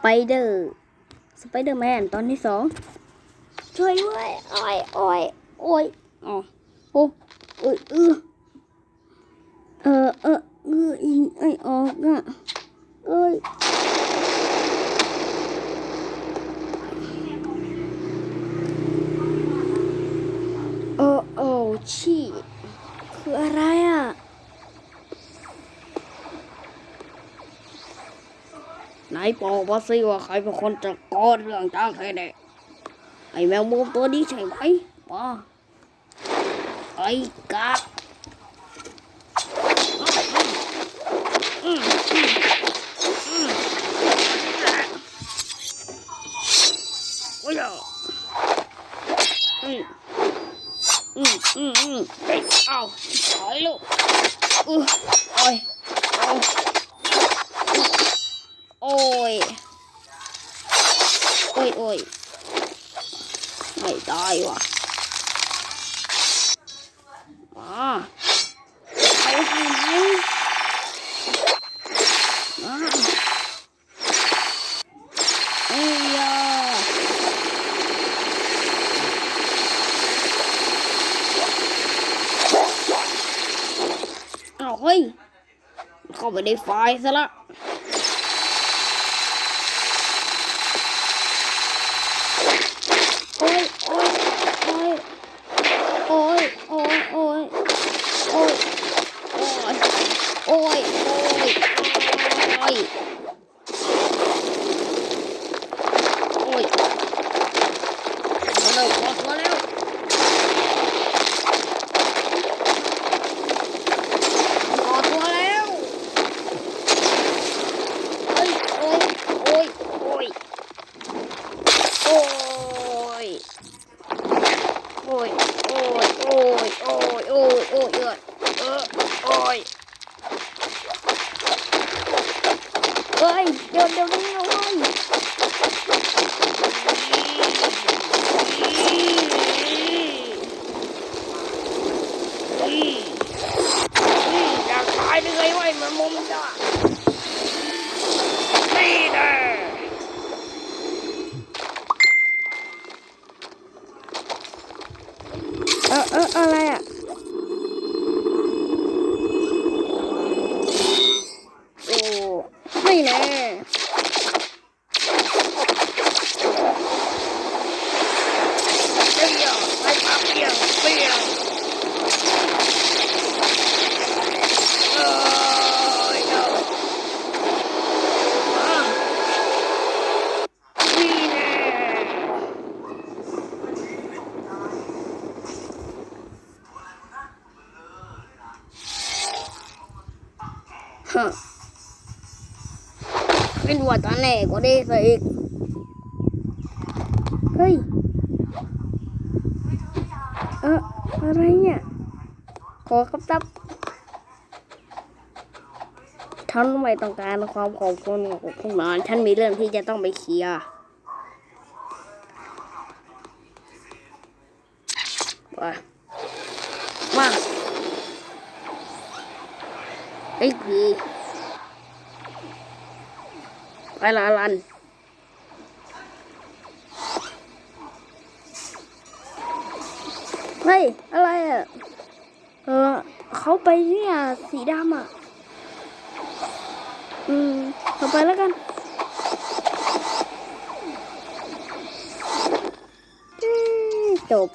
ไปเดอร์สไปเดอร์แมนตอนที่สองช่วยด้วยอ้ยอ้ยโอ้ยอ๋อโอ้เอ้ยเออเออเออเอออินไอออกอะเอ้ยโอ้โอ้ชีคืออะไรอะ ไหนบอกว่าสิว่าใครเป็นคนจะก่อเรื่องจ้างใครเด็กไอแมวมุมตัวนี้ใช่ไหมว่าไอ้กาอืมอืมอืมโอ้ยอืมอืมอืมอืมเอ้ยเอาถอยลูกอือโอ้ย โอ้ย โอ้ยโอ้ยไม่ได้ว่ะมาไปให้ไหมมาเอ้ยเอาเฮ้ยเข้าไปในไฟซะละ โอ้ยโอ้ยโอ้ยโอ้ยโอ้ยโอ้ยโอ้ยโอ้ยโอ้ยโอ้ยโอ้ยโอ้ย ơi Vô vô với nhau ơi. Làm sai với người ơi mà mồm đó Đi nè Ờ ờ ờ เป็นหัวตาแหน่ก็ได้ซะอีก เฮ้ย เอออะไรเนี่ย ขอครับตับฉันไม่ต้องการความขอบคุณของพวกนอนฉันมีเรื่องที่จะต้องไปเคลียร์ไปมา ไอ้ผีไปละลันเฮ้ย อะไรอะ เออ เขาไปเนี่ย สีดำอะ อืมเขาไปแล้วกันจบ